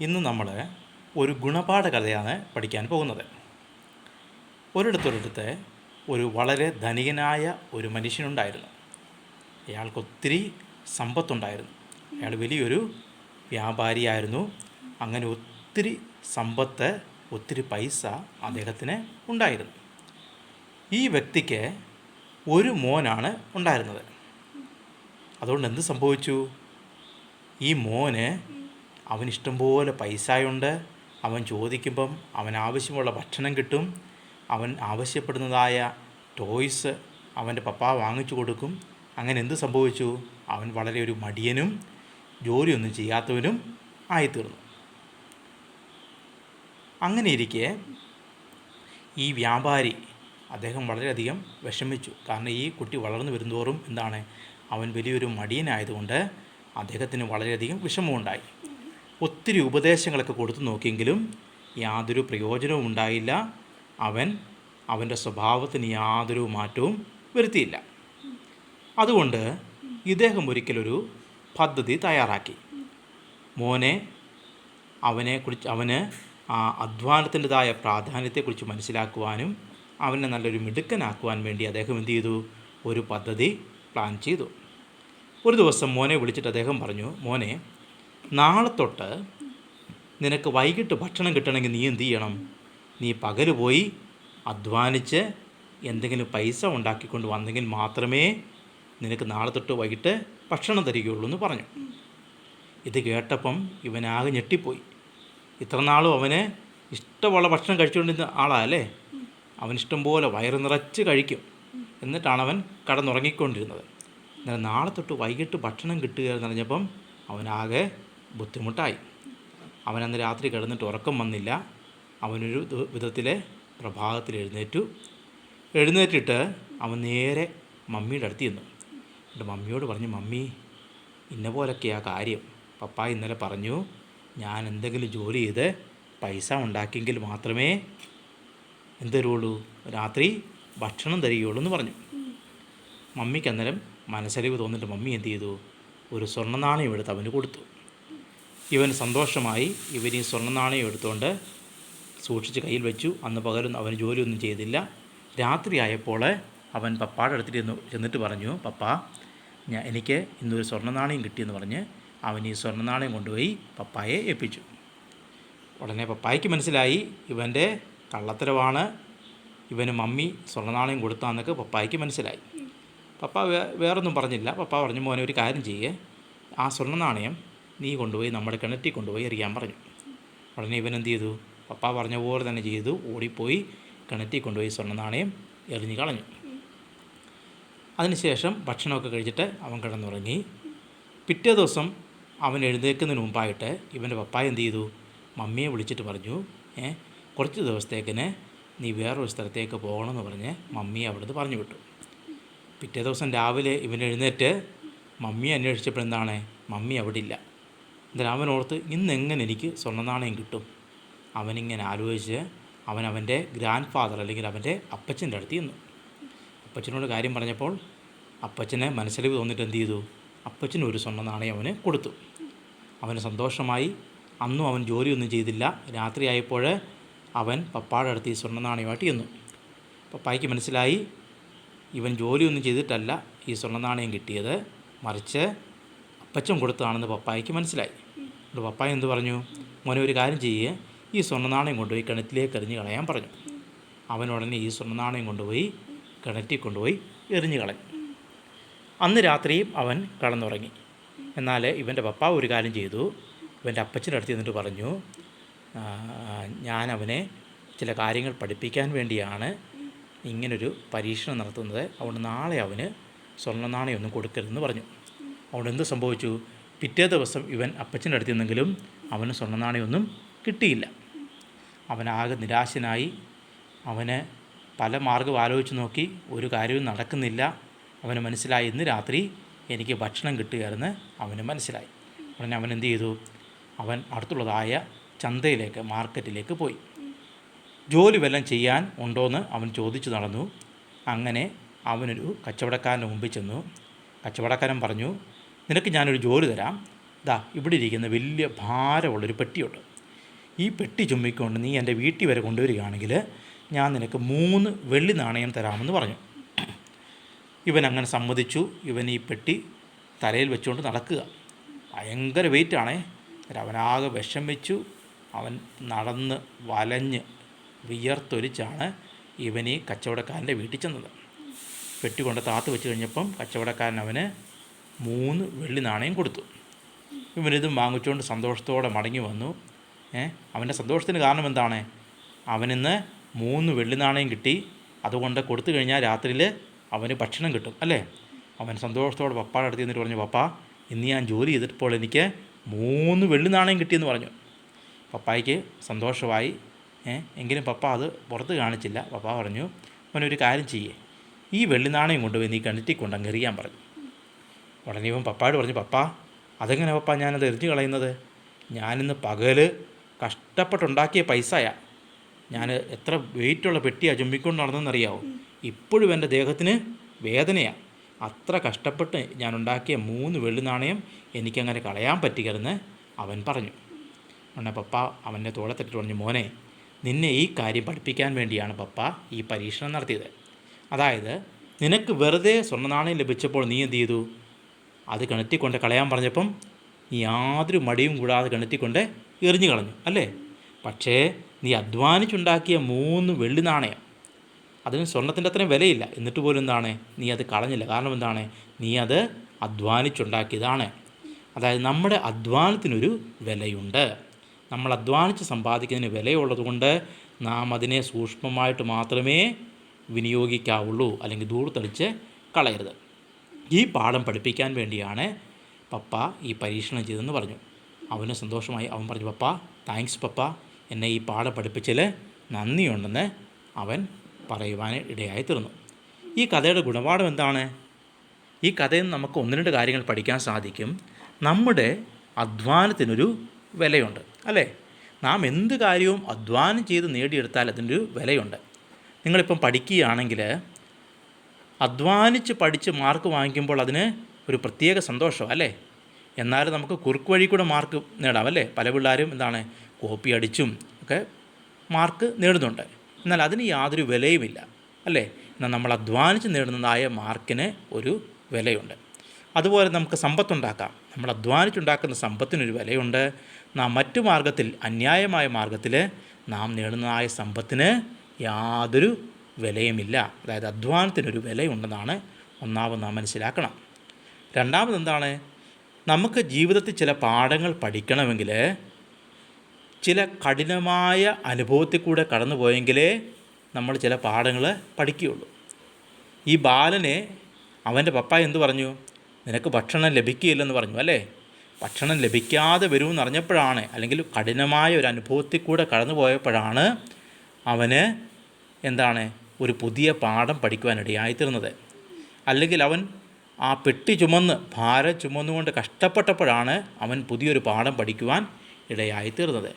ഇന്ന് നമ്മൾ ഒരു ഗുണപാഠ കഥയാണ് പഠിക്കാൻ പോകുന്നത്. ഒരിടത്തൊരിടത്ത് ഒരു വളരെ ധനികനായ ഒരു മനുഷ്യനുണ്ടായിരുന്നു. അയാൾക്ക് ഒത്തിരി സമ്പത്തുണ്ടായിരുന്നു. അയാൾ വലിയൊരു വ്യാപാരിയായിരുന്നു. അങ്ങനെ ഒത്തിരി സമ്പത്ത് ഒത്തിരി പൈസ അദ്ദേഹത്തിന് ഉണ്ടായിരുന്നു. ഈ വ്യക്തിക്ക് ഒരു മോനാണ് ഉണ്ടായിരുന്നത്. അതുകൊണ്ട് എന്ത് സംഭവിച്ചു? ഈ മോന് അവന് ഇഷ്ടംപോലെ പൈസയുണ്ട്. അവൻ ചോദിക്കുമ്പം അവൻ ആവശ്യമുള്ള ഭക്ഷണം കിട്ടും. അവൻ ആവശ്യപ്പെടുന്നതായ ടോയ്സ് അവന്റെ പപ്പ വാങ്ങിച്ചു കൊടുക്കും. അങ്ങനെ എന്ത് സംഭവിച്ചു? അവൻ വളരെ ഒരു മടിയനും ജോലിയൊന്നും ചെയ്യാത്തവനും ആയിത്തീർന്നു. അങ്ങനെ ഇരിക്കെ ഈ വ്യാപാരി അദ്ദേഹം വളരെയധികം വിഷമിച്ചു. കാരണം ഈ കുട്ടി വളർന്നു വരുന്നതോറും എന്താണ്? അവൻ വലിയൊരു മടിയനായതുകൊണ്ട് അദ്ദേഹത്തിന് വളരെയധികം വിഷമമുണ്ടായി. ഒത്തിരി ഉപദേശങ്ങളൊക്കെ കൊടുത്തു നോക്കിയെങ്കിലും യാതൊരു പ്രയോജനവും ഉണ്ടായില്ല. അവൻ അവന്റെ സ്വഭാവത്തിന് യാതൊരു മാറ്റവും വരുത്തിയില്ല. അതുകൊണ്ട് ഇദ്ദേഹം ഒരിക്കലൊരു പദ്ധതി തയ്യാറാക്കി. മോനെ അവനെ കുറിച്ച് അവന് ആ അധ്വാനത്തിന്റെതായ പ്രാധാന്യത്തെക്കുറിച്ച് മനസ്സിലാക്കുവാനും അവനെ നല്ലൊരു മിടുക്കനാക്കുവാൻ വേണ്ടി അദ്ദേഹം എന്ത് ചെയ്തു? ഒരു പദ്ധതി പ്ലാൻ ചെയ്തു. ഒരു ദിവസം മോനെ വിളിച്ചിട്ട് അദ്ദേഹം പറഞ്ഞു മോനെ നാളെ തൊട്ട് നിനക്ക് വൈകിട്ട് ഭക്ഷണം കിട്ടണമെങ്കിൽ നീ എന്ത് ചെയ്യണം? നീ പകൽ പോയി അധ്വാനിച്ച് എന്തെങ്കിലും പൈസ ഉണ്ടാക്കിക്കൊണ്ട് വന്നെങ്കിൽ മാത്രമേ നിനക്ക് നാളെ തൊട്ട് വൈകിട്ട് ഭക്ഷണം തരികയുള്ളൂ എന്ന് പറഞ്ഞു. ഇത് കേട്ടപ്പം ഇവനാകെ ഞെട്ടിപ്പോയി. ഇത്ര നാളും അവന് ഇഷ്ടമുള്ള ഭക്ഷണം കഴിച്ചുകൊണ്ടിരുന്ന ആളാല്ലേ അവൻ ഇഷ്ടംപോലെ വയറ് നിറച്ച് കഴിക്കും. എന്നിട്ടാണ് അവൻ കടന്നുറങ്ങിക്കൊണ്ടിരുന്നത്. എന്നാൽ നാളെ തൊട്ട് വൈകിട്ട് ഭക്ഷണം കിട്ടുക എന്ന് പറഞ്ഞപ്പം അവനാകെ ബുദ്ധിമുട്ടായി. അവനന്ന് രാത്രി കിടന്നിട്ട് ഉറക്കം വന്നില്ല. അവനൊരു വിധത്തിലെ പ്രഭാതത്തിൽ എഴുന്നേറ്റു. എഴുന്നേറ്റിട്ട് അവൻ നേരെ മമ്മിയുടെ അടുത്ത് ചെന്നു. എന്നിട്ട് മമ്മിയോട് പറഞ്ഞു മമ്മി ഇന്ന പോലൊക്കെയാ കാര്യം. പപ്പ ഇന്നലെ പറഞ്ഞു ഞാൻ എന്തെങ്കിലും ജോലി ചെയ്ത് പൈസ ഉണ്ടാക്കിയെങ്കിൽ മാത്രമേ എന്ത് തരുള്ളൂ രാത്രി ഭക്ഷണം തരികയുള്ളൂ എന്ന് പറഞ്ഞു. മമ്മിക്ക് അന്നേരം മനസ്സലിവ് തോന്നിട്ട് മമ്മി എന്ത് ചെയ്തു? ഒരു സ്വർണനാണയം എടുത്ത് അവന് കൊടുത്തു. ഇവൻ സന്തോഷമായി ഇവൻ ഈ സ്വർണ നാണയം എടുത്തുകൊണ്ട് സൂക്ഷിച്ച് കയ്യിൽ വെച്ചു. അന്ന് പകരം അവന് ജോലിയൊന്നും ചെയ്തില്ല. രാത്രിയായപ്പോൾ അവൻ പപ്പാടെ അടുത്തിരുന്നു ചെന്നിട്ട് പറഞ്ഞു പപ്പ ഞാൻ എനിക്ക് ഇന്നൊരു സ്വർണ നാണയം കിട്ടിയെന്ന് പറഞ്ഞ് അവൻ ഈ സ്വർണ നാണയം കൊണ്ടുപോയി പപ്പായെ ഏൽപ്പിച്ചു. ഉടനെ പപ്പായ്ക്ക് മനസ്സിലായി ഇവന്റെ കള്ളത്തരവാണ്. ഇവന് മമ്മി സ്വർണനാണയം കൊടുത്താന്നൊക്കെ പപ്പായ്ക്ക് മനസ്സിലായി. പപ്പ വേറൊന്നും പറഞ്ഞില്ല. പപ്പ പറഞ്ഞു മോനെ ഒരു കാര്യം ചെയ്യേ. ആ സ്വർണനാണയം നീ കൊണ്ടുപോയി നമ്മുടെ കിണറ്റിൽ കൊണ്ടുപോയി എറിയാൻ പറഞ്ഞു. ഉടനെ ഇവൻ എന്ത് ചെയ്തു? പപ്പ പറഞ്ഞ പോലെ തന്നെ ചെയ്തു. ഓടിപ്പോയി കിണറ്റിൽ കൊണ്ടുപോയി സ്വർണ നാണയം എറിഞ്ഞു കളഞ്ഞു. അതിനുശേഷം ഭക്ഷണമൊക്കെ കഴിച്ചിട്ട് അവൻ കിടന്നുറങ്ങി. പിറ്റേ ദിവസം അവൻ എഴുന്നേൽക്കുന്നതിന് മുമ്പായിട്ട് ഇവന്റെ പപ്പായ എന്ത് ചെയ്തു? മമ്മിയെ വിളിച്ചിട്ട് പറഞ്ഞു ഏ കുറച്ച് ദിവസത്തേക്കിന് നീ വേറൊരു സ്ഥലത്തേക്ക് പോകണമെന്ന് പറഞ്ഞ് മമ്മി അവിടുന്ന് പറഞ്ഞു വിട്ടു. പിറ്റേ ദിവസം രാവിലെ ഇവൻ എഴുന്നേറ്റ് മമ്മിയെ അന്വേഷിച്ചപ്പോൾ എന്താണ്? മമ്മി അവിടെ ഇല്ല. എന്നിട്ട് അവനോർത്ത് ഓർത്ത് ഇന്ന് എങ്ങനെ എനിക്ക് സ്വർണ നാണയം കിട്ടും? അവനിങ്ങനെ ആലോചിച്ച് അവൻ അവന്റെ ഗ്രാൻഡ് ഫാദർ അല്ലെങ്കിൽ അവന്റെ അപ്പച്ചന്റെ അടുത്ത് ചെന്നു. അപ്പച്ചനോട് കാര്യം പറഞ്ഞപ്പോൾ അപ്പച്ചനെ മനസ്സിലേക്ക് തോന്നിട്ട് എന്ത് ചെയ്തു? അപ്പച്ചന് ഒരു സ്വർണ നാണയം അവന് കൊടുത്തു. അവന് സന്തോഷമായി. അന്നും അവൻ ജോലിയൊന്നും ചെയ്തില്ല. രാത്രിയായപ്പോൾ അവൻ പപ്പായുടെ അടുത്ത് ഈ സ്വർണ നാണയമായിട്ട് ചെന്നു. പപ്പായ്ക്ക് മനസ്സിലായി ഇവൻ ജോലിയൊന്നും ചെയ്തിട്ടല്ല ഈ സ്വർണ നാണയം കിട്ടിയത്. മറിച്ച് അപ്പച്ചൻ കൊടുത്തതാണെന്ന് പപ്പായ്ക്ക് മനസ്സിലായി. എന്നിട്ട് പപ്പായ എന്ത് പറഞ്ഞു? മോനെ ഒരു കാര്യം ചെയ്യേ. ഈ സ്വർണനാണയം കൊണ്ടുപോയി കിണറ്റിലേക്ക് എറിഞ്ഞ് കളയാൻ പറഞ്ഞു. അവൻ ഉടനെ ഈ സ്വർണനാണയം കൊണ്ടുപോയി കിണറ്റിൽ കൊണ്ടുപോയി എറിഞ്ഞു കളഞ്ഞു. അന്ന് രാത്രിയും അവൻ കടന്നുറങ്ങി. എന്നാൽ ഇവന്റെ പപ്പ ഒരു കാര്യം ചെയ്തു. ഇവന്റെ അപ്പച്ചന്റെ അടുത്ത് നിന്നിട്ട് പറഞ്ഞു "ആ, ഞാൻ അവനെ ചില കാര്യങ്ങൾ പഠിപ്പിക്കാൻ വേണ്ടിയാണ് ഇങ്ങനൊരു പരീക്ഷണം നടത്തുന്നത്. അതുകൊണ്ട് നാളെ അവന് സ്വർണ നാണയമൊന്നും കൊടുക്കരുതെന്ന് പറഞ്ഞു. അതുകൊണ്ട് എന്ത് സംഭവിച്ചു? പിറ്റേ ദിവസം ഇവൻ അപ്പച്ചന്റെ അടുത്ത് നിന്നെങ്കിലും അവന് സ്വർണ നാണയമൊന്നും കിട്ടിയില്ല. അവനാകെ നിരാശനായി അവന് പല മാർഗം ആലോചിച്ച് നോക്കി ഒരു കാര്യവും നടക്കുന്നില്ല. അവന് മനസ്സിലായി ഇന്ന് രാത്രി എനിക്ക് ഭക്ഷണം കിട്ടുകയെന്ന് അവന് മനസ്സിലായി. ഉടനെ അവൻ എന്ത് ചെയ്തു? അവൻ അടുത്തുള്ളതായ ചന്തയിലേക്ക് മാർക്കറ്റിലേക്ക് പോയി. ജോലി വല്ലതും ചെയ്യാൻ ഉണ്ടോയെന്ന് അവൻ ചോദിച്ചു നടന്നു. അങ്ങനെ അവനൊരു കച്ചവടക്കാരന്റെ മുമ്പിൽ ചെന്നു. കച്ചവടക്കാരൻ പറഞ്ഞു നിനക്ക് ഞാനൊരു ജോലി തരാം. ദാ ഇവിടെ ഇരിക്കുന്ന വലിയ ഭാരമുള്ളൊരു പെട്ടിയുണ്ട്. ഈ പെട്ടി ചുമ്മിക്കൊണ്ട് നീ എന്റെ വീട്ടിൽ വരെ കൊണ്ടുവരികയാണെങ്കിൽ ഞാൻ നിനക്ക് മൂന്ന് വെള്ളി നാണയം തരാമെന്ന് പറഞ്ഞു. ഇവൻ അങ്ങനെ സമ്മതിച്ചു. ഇവൻ ഈ പെട്ടി തലയിൽ വെച്ചുകൊണ്ട് നടക്കുക. ഭയങ്കര വെയിറ്റാണേ അവനാകെ വിഷം വെച്ചു അവൻ നടന്ന് വലഞ്ഞ് വിയർത്തൊലിച്ചാണ് ഇവൻ ഈ കച്ചവടക്കാരന്റെ വീട്ടിൽ ചെന്നത്. പെട്ടി കൊണ്ട് താത്ത് വെച്ച് കഴിഞ്ഞപ്പം കച്ചവടക്കാരൻ അവന് മൂന്ന് വെള്ളി നാണയം കൊടുത്തു. ഇവനിതും വാങ്ങിച്ചുകൊണ്ട് സന്തോഷത്തോടെ മടങ്ങി വന്നു. ഏ അവന്റെ സന്തോഷത്തിന് കാരണം എന്താണ്? അവനിന്ന് മൂന്ന് വെള്ളി നാണയം കിട്ടി. അതുകൊണ്ട് കൊടുത്തു കഴിഞ്ഞാൽ രാത്രിയിൽ അവന് ഭക്ഷണം കിട്ടും അല്ലേ? അവൻ സന്തോഷത്തോടെ പപ്പാടെ അടുത്ത് എന്നിട്ട് പറഞ്ഞു പപ്പ ഇന്ന് ഞാൻ ജോലി ചെയ്തിട്ടപ്പോൾ എനിക്ക് മൂന്ന് വെള്ളി നാണയം കിട്ടിയെന്ന് പറഞ്ഞു. പപ്പായ്ക്ക് സന്തോഷമായി. എങ്കിലും പപ്പ അത് പുറത്ത് കാണിച്ചില്ല. പപ്പ പറഞ്ഞു അവനൊരു കാര്യം ചെയ്യേ. ഈ വെള്ളി നാണയം കൊണ്ടുപോയി നീ കണ്ടിട്ട് കൊണ്ടങ്ങെറിയാൻ പറഞ്ഞു. ഉടനെ ഇവൻ പപ്പായോട് പറഞ്ഞു പപ്പ അതെങ്ങനെ പപ്പ ഞാനത് എറിഞ്ഞു കളയുന്നത്? ഞാനിന്ന് പകൽ കഷ്ടപ്പെട്ടുണ്ടാക്കിയ പൈസയാ. ഞാൻ എത്ര വെയിറ്റുള്ള പെട്ടിയാണ് ചുമ്മിക്കൊണ്ട് നടന്നെന്നറിയാവോ ഇപ്പോഴും എന്റെ ദേഹത്തിന് വേദനയാണ് അത്ര കഷ്ടപ്പെട്ട് ഞാൻ ഉണ്ടാക്കിയ മൂന്ന് വെള്ളി നാണയം എനിക്കങ്ങനെ കളയാൻ പറ്റുകയെന്ന് അവൻ പറഞ്ഞു. ഉടനെ പപ്പ അവന്റെ തോളത്തിട്ട് പറഞ്ഞു മോനെ നിന്നെ ഈ കാര്യം പഠിപ്പിക്കാൻ വേണ്ടിയാണ് പപ്പ ഈ പരീക്ഷണം നടത്തിയത്. അതായത് നിനക്ക് വെറുതെ സ്വർണനാണയം ലഭിച്ചപ്പോൾ നീ എന്ത് ചെയ്തു? അത് കിണറ്റിക്കൊണ്ട് കളയാൻ പറഞ്ഞപ്പം യാതൊരു മടിയും കൂടാതെ കിണറ്റിക്കൊണ്ട് എറിഞ്ഞു കളഞ്ഞു അല്ലേ? പക്ഷേ നീ അധ്വാനിച്ചുണ്ടാക്കിയ മൂന്ന് വെള്ളി നാണയം. അതിന് സ്വർണത്തിന്റെ അത്രയും വിലയില്ല. എന്നിട്ട് പോലും എന്താണ്? നീ അത് കളഞ്ഞില്ല. കാരണം എന്താണ്? നീ അത് അധ്വാനിച്ചുണ്ടാക്കിയതാണ്. അതായത് നമ്മുടെ അധ്വാനത്തിനൊരു വിലയുണ്ട്. നമ്മൾ അധ്വാനിച്ച് സമ്പാദിക്കുന്നതിന് വിലയുള്ളതുകൊണ്ട് നാം അതിനെ സൂക്ഷ്മമായിട്ട് മാത്രമേ വിനിയോഗിക്കാവുള്ളൂ അല്ലെങ്കിൽ ദൂർത്തടിച്ച് കളയരുത്. ഈ പാഠം പഠിപ്പിക്കാൻ വേണ്ടിയാണ് പപ്പ ഈ പരീക്ഷണം ചെയ്തെന്ന് പറഞ്ഞു. അവന് സന്തോഷമായി അവൻ പറഞ്ഞു പപ്പ താങ്ക്സ് പപ്പ. എന്നെ ഈ പാഠം പഠിപ്പിച്ചതിൽ നന്ദിയുണ്ടെന്ന് അവൻ പറയുവാൻ ഇടയായി തീർന്നു ഈ കഥയുടെ ഗുണപാഠം എന്താണ്? ഈ കഥയിൽ നിന്ന് നമുക്ക് ഒന്ന് രണ്ട് കാര്യങ്ങൾ പഠിക്കാൻ സാധിക്കും. നമ്മുടെ അധ്വാനത്തിനൊരു വിലയുണ്ട് അല്ലേ? നാം എന്ത് കാര്യവും അധ്വാനം ചെയ്ത് നേടിയെടുത്താൽ അതിനൊരു വിലയുണ്ട്. നിങ്ങളിപ്പം പഠിക്കുകയാണെങ്കിൽ അധ്വാനിച്ച് പഠിച്ച് മാർക്ക് വാങ്ങിക്കുമ്പോൾ അതിന് ഒരു പ്രത്യേക സന്തോഷം അല്ലേ? എന്നാലും നമുക്ക് കുറുക്ക് വഴി കൂടെ മാർക്ക് നേടാം അല്ലേ? പല പിള്ളേരും എന്താണ് കോപ്പി അടിച്ചും ഒക്കെ മാർക്ക് നേടുന്നുണ്ട്. എന്നാൽ അതിന് യാതൊരു വിലയുമില്ല അല്ലേ? എന്നാൽ നമ്മൾ അധ്വാനിച്ച് നേടുന്നതായ മാർക്കിന് ഒരു വിലയുണ്ട്. അതുപോലെ നമുക്ക് സമ്പത്തുണ്ടാക്കാം. നമ്മൾ അധ്വാനിച്ചുണ്ടാക്കുന്ന സമ്പത്തിനൊരു വിലയുണ്ട്. നാം മറ്റു മാർഗത്തിൽ അന്യായമായ മാർഗത്തിൽ നാം നേടുന്നതായ സമ്പത്തിന് യാതൊരു വിലയുമില്ല. അതായത് അധ്വാനത്തിനൊരു വിലയുണ്ടെന്നാണ് ഒന്നാമത് നാം മനസ്സിലാക്കണം. രണ്ടാമത് എന്താണ് നമുക്ക് ജീവിതത്തിൽ ചില പാഠങ്ങൾ പഠിക്കണമെങ്കിൽ ചില കഠിനമായ അനുഭവത്തിൽ കൂടെ കടന്നു പോയെങ്കിലേ നമ്മൾ ചില പാഠങ്ങൾ പഠിക്കുകയുള്ളൂ. ഈ ബാലനെ അവന്റെ പപ്പ എന്തു പറഞ്ഞു? നിനക്ക് ഭക്ഷണം ലഭിക്കുകയില്ലെന്ന് പറഞ്ഞു അല്ലേ? ഭക്ഷണം ലഭിക്കാതെ വരുമെന്ന് അറിഞ്ഞപ്പോഴാണ് അല്ലെങ്കിൽ കഠിനമായ ഒരു അനുഭവത്തിൽ കൂടെ കടന്നു പോയപ്പോഴാണ് അവന് എന്താണ് ഒരു പുതിയ പാഠം പഠിക്കുവാനിടയായിത്തീർന്നത് അല്ലെങ്കിൽ അവൻ ആ പെട്ടി ചുമന്ന് ഭാരം ചുമന്നുകൊണ്ട് കഷ്ടപ്പെട്ടപ്പോഴാണ് അവൻ പുതിയൊരു പാഠം പഠിക്കുവാൻ ഇടയായിത്തീർന്നത്.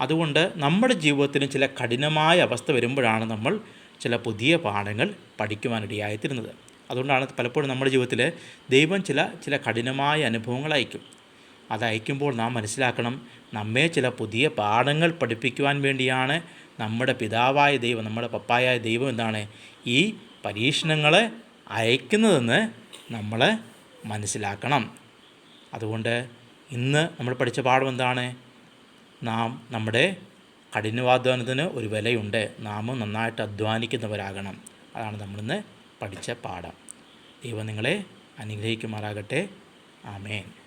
അതുകൊണ്ട് നമ്മുടെ ജീവിതത്തിന് ചില കഠിനമായ അവസ്ഥ വരുമ്പോഴാണ് നമ്മൾ ചില പുതിയ പാഠങ്ങൾ പഠിക്കുവാനിടയായിത്തീരുന്നത്. അതുകൊണ്ടാണ് പലപ്പോഴും നമ്മുടെ ജീവിതത്തിൽ ദൈവം ചില ചില കഠിനമായ അനുഭവങ്ങൾ അയക്കും. അത് അയക്കുമ്പോൾ നാം മനസ്സിലാക്കണം നമ്മെ ചില പുതിയ പാഠങ്ങൾ പഠിപ്പിക്കുവാൻ വേണ്ടിയാണ് നമ്മുടെ പിതാവായ ദൈവം നമ്മുടെ പപ്പായായ ദൈവം എന്താണ് ഈ പരീക്ഷണങ്ങളെ അയക്കുന്നതെന്ന് നമ്മൾ മനസ്സിലാക്കണം. അതുകൊണ്ട് ഇന്ന് നമ്മൾ പഠിച്ച പാഠം എന്താണ്? നാം നമ്മുടെ കഠിനാധ്വാനത്തിന് ഒരു വിലയുണ്ട്. നാം നന്നായിട്ട് അധ്വാനിക്കുന്നവരാകണം. അതാണ് നമ്മളിന്ന് പഠിച്ച പാഠം. ദൈവം നിങ്ങളെ അനുഗ്രഹിക്കുമാറാകട്ടെ. ആമേൻ.